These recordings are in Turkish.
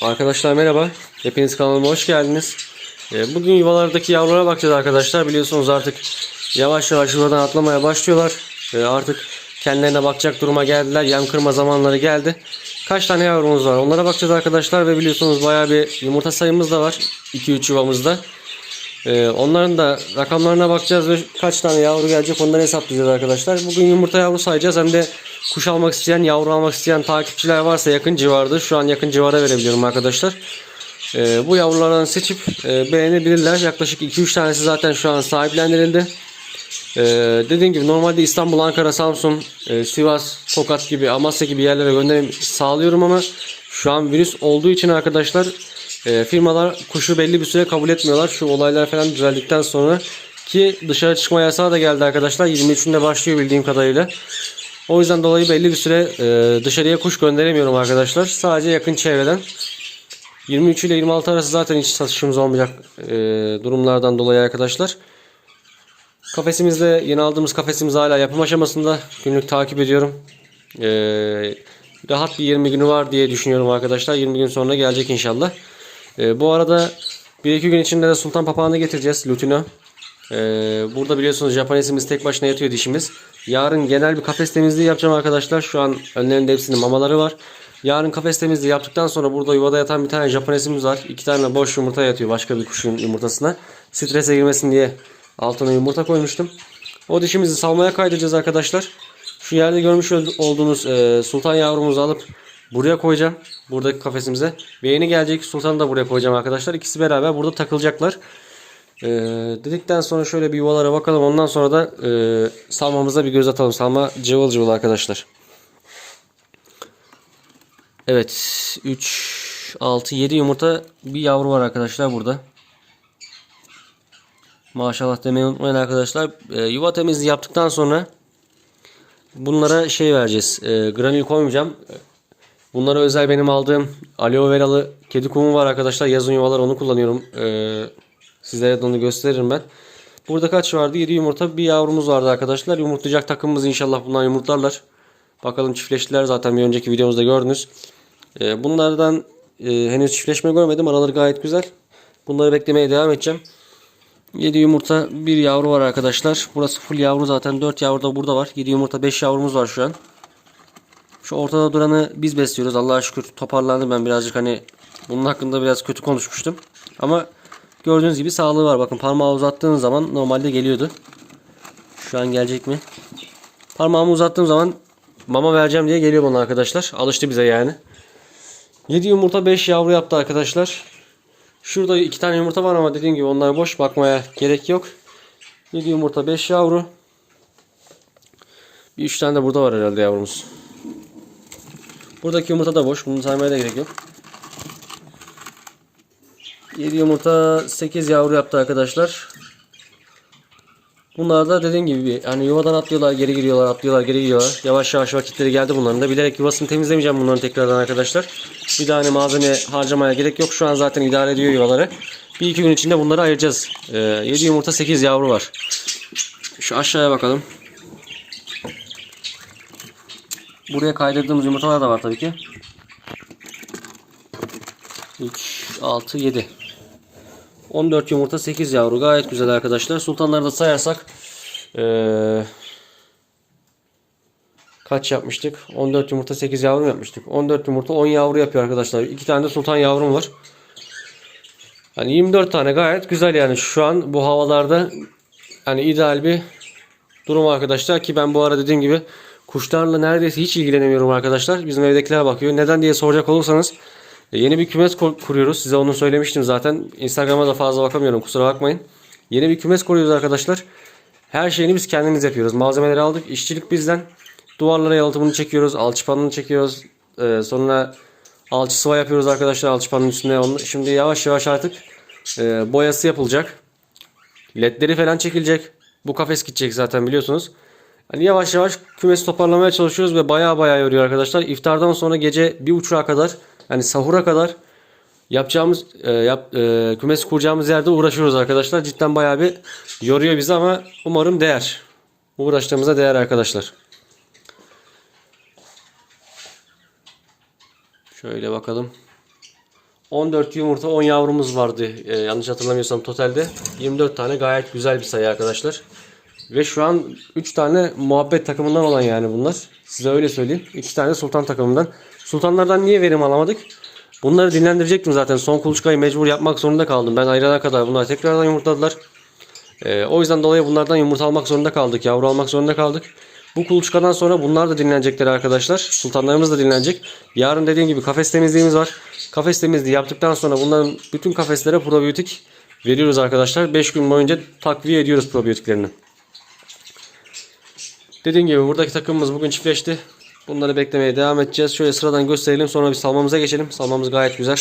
Arkadaşlar merhaba. Hepiniz kanalıma hoş geldiniz. Ee, Bugün yuvalardaki yavrulara bakacağız arkadaşlar. Biliyorsunuz artık yavaş yavaş yuvadan atlamaya başlıyorlar. Ee, Artık kendilerine bakacak duruma geldiler. Yem kırma zamanları geldi. Kaç tane yavrumuz var onlara bakacağız arkadaşlar. Ve biliyorsunuz bayağı bir yumurta sayımız da var. 2-3 yuvamızda. Ee, onların da rakamlarına bakacağız ve kaç tane yavru gelecek onları hesaplayacağız arkadaşlar. Bugün yumurta yavru sayacağız hem de kuş almak isteyen, yavru almak isteyen takipçiler varsa yakın civarda şu an yakın civara verebiliyorum arkadaşlar. Ee, bu yavrulardan seçip e, beğenebilirler. Yaklaşık 2-3 tanesi zaten şu an sahiplendirildi. Ee, dediğim gibi normalde İstanbul, Ankara, Samsun, e, Sivas, Tokat gibi, Amasya gibi yerlere gönderim sağlıyorum ama şu an virüs olduğu için arkadaşlar e, firmalar kuşu belli bir süre kabul etmiyorlar. Şu olaylar falan düzeldikten sonra ki dışarı çıkma yasağı da geldi arkadaşlar. 23'ünde başlıyor bildiğim kadarıyla. O yüzden dolayı belli bir süre e, dışarıya kuş gönderemiyorum arkadaşlar. Sadece yakın çevreden. 23 ile 26 arası zaten hiç satışımız olmayacak e, durumlardan dolayı arkadaşlar. Kafesimizde yeni aldığımız kafesimiz hala yapım aşamasında. Günlük takip ediyorum. E, rahat bir 20 günü var diye düşünüyorum arkadaşlar. 20 gün sonra gelecek inşallah. E, bu arada 1-2 gün içinde de sultan papağanı getireceğiz. Lutino. Ee, burada biliyorsunuz Japonesimiz tek başına yatıyor dişimiz. Yarın genel bir kafes temizliği yapacağım arkadaşlar. Şu an önlerinde hepsinin mamaları var. Yarın kafes temizliği yaptıktan sonra burada yuvada yatan bir tane Japonesimiz var. İki tane boş yumurta yatıyor başka bir kuşun yumurtasına. Strese girmesin diye altına yumurta koymuştum. O dişimizi salmaya kaydıracağız arkadaşlar. Şu yerde görmüş ol- olduğunuz e, sultan yavrumuzu alıp buraya koyacağım. Buradaki kafesimize. Ve yeni gelecek sultanı da buraya koyacağım arkadaşlar. İkisi beraber burada takılacaklar. Ee, dedikten sonra şöyle bir yuvalara bakalım. Ondan sonra da e, salmamıza bir göz atalım. Salma cıvıl cıvıl arkadaşlar. Evet. 3, 6, 7 yumurta bir yavru var arkadaşlar burada. Maşallah demeyi unutmayın arkadaşlar. Ee, yuva temizliği yaptıktan sonra bunlara şey vereceğiz. E, granül koymayacağım. Bunlara özel benim aldığım aloe veralı kedi kumu var arkadaşlar. Yazın yuvalar onu kullanıyorum. Ee, sizlere de onu gösteririm ben. Burada kaç vardı? 7 yumurta. Bir yavrumuz vardı arkadaşlar. Yumurtlayacak takımımız inşallah bundan yumurtlarlar. Bakalım çiftleştiler zaten bir önceki videomuzda gördünüz. Ee, bunlardan e, henüz çiftleşme görmedim. Araları gayet güzel. Bunları beklemeye devam edeceğim. 7 yumurta bir yavru var arkadaşlar. Burası full yavru zaten. 4 yavru da burada var. 7 yumurta 5 yavrumuz var şu an. Şu ortada duranı biz besliyoruz. Allah'a şükür toparlandı. Ben birazcık hani bunun hakkında biraz kötü konuşmuştum. Ama gördüğünüz gibi sağlığı var. Bakın parmağı uzattığınız zaman normalde geliyordu. Şu an gelecek mi? Parmağımı uzattığım zaman mama vereceğim diye geliyor bana arkadaşlar. Alıştı bize yani. 7 yumurta 5 yavru yaptı arkadaşlar. Şurada 2 tane yumurta var ama dediğim gibi onlar boş. Bakmaya gerek yok. 7 yumurta 5 yavru. Bir 3 tane de burada var herhalde yavrumuz. Buradaki yumurta da boş. Bunu saymaya da gerek yok. 7 yumurta 8 yavru yaptı arkadaşlar. Bunlar da dediğim gibi bir- hani yuvadan atlıyorlar, geri giriyorlar, atlıyorlar, geri giriyorlar. Yavaş yavaş vakitleri geldi bunların da. Bilerek yuvasını temizlemeyeceğim bunların tekrardan arkadaşlar. Bir daha hani malzeme harcamaya gerek yok. Şu an zaten idare ediyor yuvaları. Bir iki gün içinde bunları ayıracağız. Ee, 7 yumurta 8 yavru var. Şu aşağıya bakalım. Buraya kaydırdığımız yumurtalar da var tabii ki. 3, 6, 7. 14 yumurta 8 yavru. Gayet güzel arkadaşlar. Sultanları da sayarsak ee, kaç yapmıştık? 14 yumurta 8 yavru yapmıştık? 14 yumurta 10 yavru yapıyor arkadaşlar. 2 tane de sultan yavrum var. Hani 24 tane gayet güzel yani şu an bu havalarda hani ideal bir durum arkadaşlar ki ben bu ara dediğim gibi kuşlarla neredeyse hiç ilgilenemiyorum arkadaşlar. Bizim evdekiler bakıyor. Neden diye soracak olursanız e, yeni bir kümes kur- kuruyoruz. Size onu söylemiştim zaten. Instagram'a da fazla bakamıyorum kusura bakmayın. Yeni bir kümes kuruyoruz arkadaşlar. Her şeyini biz kendimiz yapıyoruz. Malzemeleri aldık. İşçilik bizden. Duvarlara yalıtımını çekiyoruz. Alçıpanını çekiyoruz. Ee, sonra alçı sıva yapıyoruz arkadaşlar alçıpanın üstüne. Şimdi yavaş yavaş artık e, boyası yapılacak. Ledleri falan çekilecek. Bu kafes gidecek zaten biliyorsunuz. Hani yavaş yavaş kümesi toparlamaya çalışıyoruz ve baya baya yoruyor arkadaşlar. İftardan sonra gece bir uçuğa kadar yani sahura kadar yapacağımız e, yap, e, kümes kuracağımız yerde uğraşıyoruz arkadaşlar. Cidden baya bir yoruyor bizi ama umarım değer. Uğraştığımıza değer arkadaşlar. Şöyle bakalım. 14 yumurta 10 yavrumuz vardı e, yanlış hatırlamıyorsam totalde. 24 tane gayet güzel bir sayı arkadaşlar. Ve şu an 3 tane muhabbet takımından olan yani bunlar. Size öyle söyleyeyim. 2 tane sultan takımından. Sultanlardan niye verim alamadık? Bunları dinlendirecektim zaten. Son kuluçkayı mecbur yapmak zorunda kaldım. Ben ayrılana kadar bunlar tekrardan yumurtladılar. Ee, o yüzden dolayı bunlardan yumurta almak zorunda kaldık. Yavru almak zorunda kaldık. Bu kuluçkadan sonra bunlar da dinlenecekler arkadaşlar. Sultanlarımız da dinlenecek. Yarın dediğim gibi kafes temizliğimiz var. Kafes temizliği yaptıktan sonra bunların bütün kafeslere probiyotik veriyoruz arkadaşlar. 5 gün boyunca takviye ediyoruz probiyotiklerini. Dediğim gibi buradaki takımımız bugün çiftleşti. Bunları beklemeye devam edeceğiz. Şöyle sıradan gösterelim sonra bir salmamıza geçelim. Salmamız gayet güzel.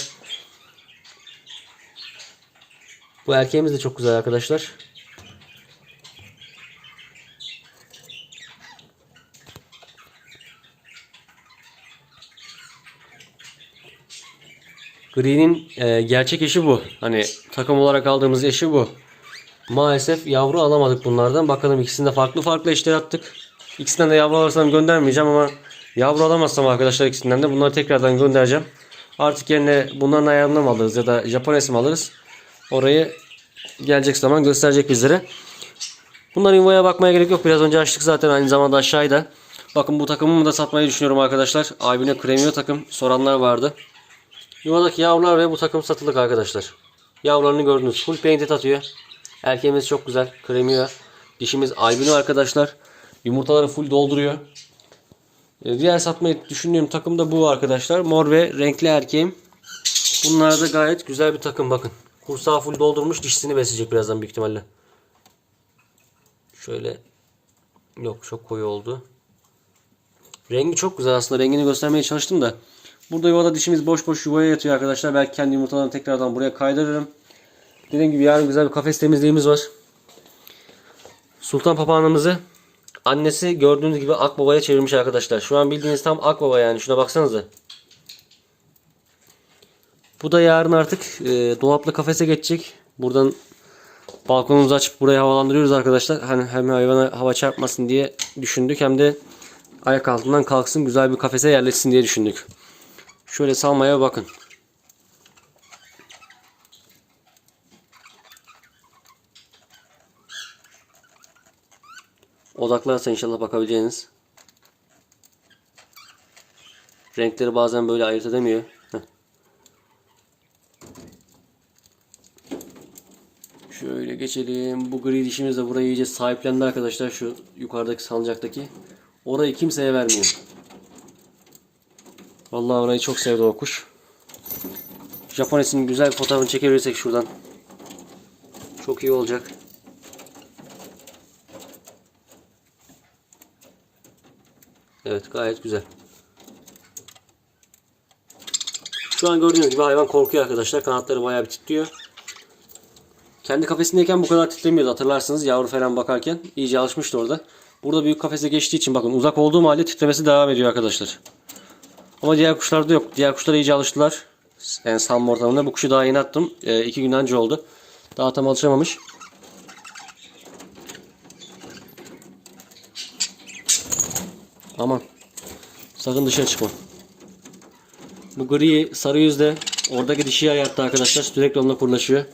Bu erkeğimiz de çok güzel arkadaşlar. Green'in e, gerçek eşi bu. Hani takım olarak aldığımız eşi bu. Maalesef yavru alamadık bunlardan. Bakalım ikisinde farklı farklı eşler attık. İkisinden de yavru alırsam göndermeyeceğim ama yavru alamazsam arkadaşlar ikisinden de bunları tekrardan göndereceğim. Artık yerine bunların ayarını mı alırız ya da Japones mi alırız? Orayı gelecek zaman gösterecek bizlere. Bunların yuvaya bakmaya gerek yok. Biraz önce açtık zaten aynı zamanda aşağıda. Bakın bu takımımı da satmayı düşünüyorum arkadaşlar. Abine kremiyo takım soranlar vardı. Yuvadaki yavrular ve bu takım satılık arkadaşlar. Yavrularını gördünüz. Full painted atıyor. Erkeğimiz çok güzel. Kremiyor. Dişimiz albino arkadaşlar. Yumurtaları full dolduruyor. Ee, Diğer satmayı düşündüğüm takım da bu arkadaşlar. Mor ve renkli erkeğim. Bunlar da gayet güzel bir takım bakın. Kursağı full doldurmuş. Dişisini besleyecek birazdan büyük ihtimalle. Şöyle. Yok çok koyu oldu. Rengi çok güzel aslında. Rengini göstermeye çalıştım da. Burada yuvada dişimiz boş boş yuvaya yatıyor arkadaşlar. Belki kendi yumurtalarını tekrardan buraya kaydırırım. Dediğim gibi yarın güzel bir kafes temizliğimiz var. Sultan papağanımızı annesi gördüğünüz gibi akbabaya çevirmiş arkadaşlar. Şu an bildiğiniz tam akbaba yani. Şuna baksanıza. Bu da yarın artık e, dolaplı kafese geçecek. Buradan balkonumuzu açıp burayı havalandırıyoruz arkadaşlar. Hani hem hayvana hava çarpmasın diye düşündük hem de ayak altından kalksın güzel bir kafese yerleşsin diye düşündük. Şöyle salmaya bakın. Odaklarsa inşallah bakabileceğiniz. Renkleri bazen böyle ayırt edemiyor. Şöyle geçelim. Bu gri dişimiz de burayı iyice sahiplendi arkadaşlar. Şu yukarıdaki salıncaktaki. Orayı kimseye vermiyor. Vallahi orayı çok sevdi o kuş. Japones'in güzel fotoğrafını çekebilirsek şuradan. Çok iyi olacak. Evet gayet güzel. Şu an gördüğünüz gibi hayvan korkuyor arkadaşlar. Kanatları bayağı bir titriyor. Kendi kafesindeyken bu kadar titremiyordu hatırlarsınız yavru falan bakarken. iyice alışmıştı orada. Burada büyük kafese geçtiği için bakın uzak olduğum halde titremesi devam ediyor arkadaşlar. Ama diğer kuşlarda yok. Diğer kuşlar iyice alıştılar. Yani salma ortamında. Bu kuşu daha yeni attım. E, iki gün önce oldu. Daha tam alışamamış. Aman. Sakın dışarı çıkma. Bu gri sarı yüzde oradaki dişi ayarttı arkadaşlar. Sürekli onunla kurlaşıyor.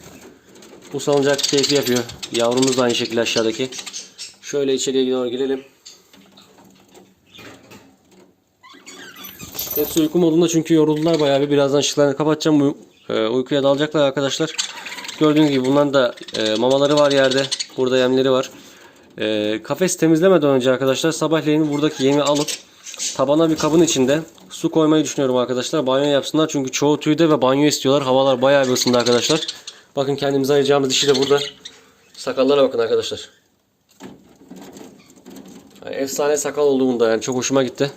Bu salıncak keyfi yapıyor. Yavrumuz da aynı şekilde aşağıdaki. Şöyle içeriye doğru girelim. Hepsi uyku modunda çünkü yoruldular bayağı bir. Birazdan ışıklarını kapatacağım. Bu, e, uykuya dalacaklar arkadaşlar. Gördüğünüz gibi bunların da e, mamaları var yerde. Burada yemleri var. E, kafes temizlemeden önce arkadaşlar sabahleyin buradaki yemi alıp tabana bir kabın içinde su koymayı düşünüyorum arkadaşlar. Banyo yapsınlar çünkü çoğu tüyde ve banyo istiyorlar. Havalar bayağı bir ısındı arkadaşlar. Bakın kendimize ayıracağımız dişi de burada. Sakallara bakın arkadaşlar. Yani efsane sakal oldu bunda yani çok hoşuma gitti.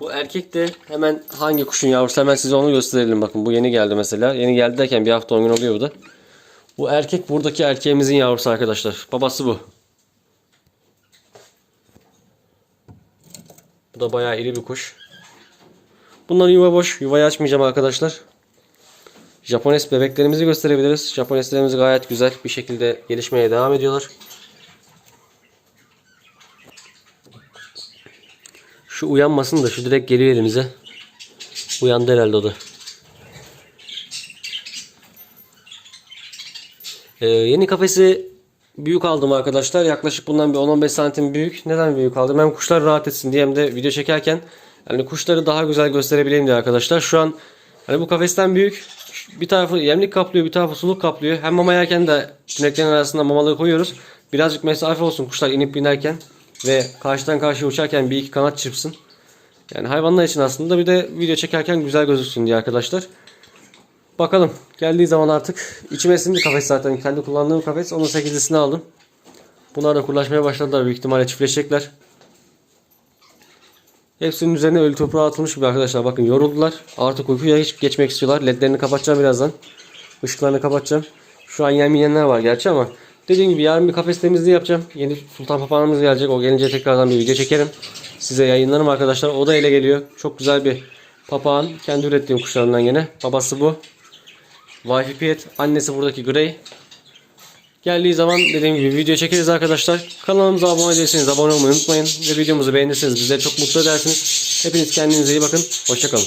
Bu erkek de hemen hangi kuşun yavrusu hemen size onu gösterelim bakın bu yeni geldi mesela. Yeni geldi derken bir hafta 10 gün oluyor bu da. Bu erkek buradaki erkeğimizin yavrusu arkadaşlar. Babası bu. Bu da bayağı iri bir kuş. Bunların yuva boş. Yuvayı açmayacağım arkadaşlar. Japones bebeklerimizi gösterebiliriz. Japoneslerimiz gayet güzel bir şekilde gelişmeye devam ediyorlar. Şu uyanmasın da şu direkt geliyor elimize. Uyandı herhalde o da. Ee, yeni kafesi büyük aldım arkadaşlar. Yaklaşık bundan bir 10-15 santim büyük. Neden büyük aldım? Hem kuşlar rahat etsin diye hem de video çekerken yani kuşları daha güzel gösterebileyim diye arkadaşlar. Şu an hani bu kafesten büyük. Bir tarafı yemlik kaplıyor, bir tarafı suluk kaplıyor. Hem mama yerken de tüneklerin arasında mamaları koyuyoruz. Birazcık mesafe olsun kuşlar inip binerken ve karşıdan karşıya uçarken bir iki kanat çırpsın. Yani hayvanlar için aslında bir de video çekerken güzel gözüksün diye arkadaşlar. Bakalım. Geldiği zaman artık içime sindi kafes zaten. Kendi kullandığım kafes. Onun 8'lisini aldım. Bunlar da kurlaşmaya başladılar. Büyük ihtimalle çiftleşecekler. Hepsinin üzerine ölü toprağı atılmış gibi arkadaşlar. Bakın yoruldular. Artık uykuya hiç geçmek istiyorlar. Ledlerini kapatacağım birazdan. Işıklarını kapatacağım. Şu an yem yiyenler var gerçi ama dediğim gibi yarın bir kafes temizliği yapacağım. Yeni sultan papağanımız gelecek. O gelince tekrardan bir video çekerim. Size yayınlarım arkadaşlar. O da ele geliyor. Çok güzel bir papağan. Kendi ürettiğim kuşlarından yine. Babası bu. Pet. Annesi buradaki Grey. Geldiği zaman dediğim gibi video çekeriz arkadaşlar. Kanalımıza abone değilseniz abone olmayı unutmayın. Ve videomuzu beğenirseniz bizleri çok mutlu edersiniz. Hepiniz kendinize iyi bakın. Hoşçakalın.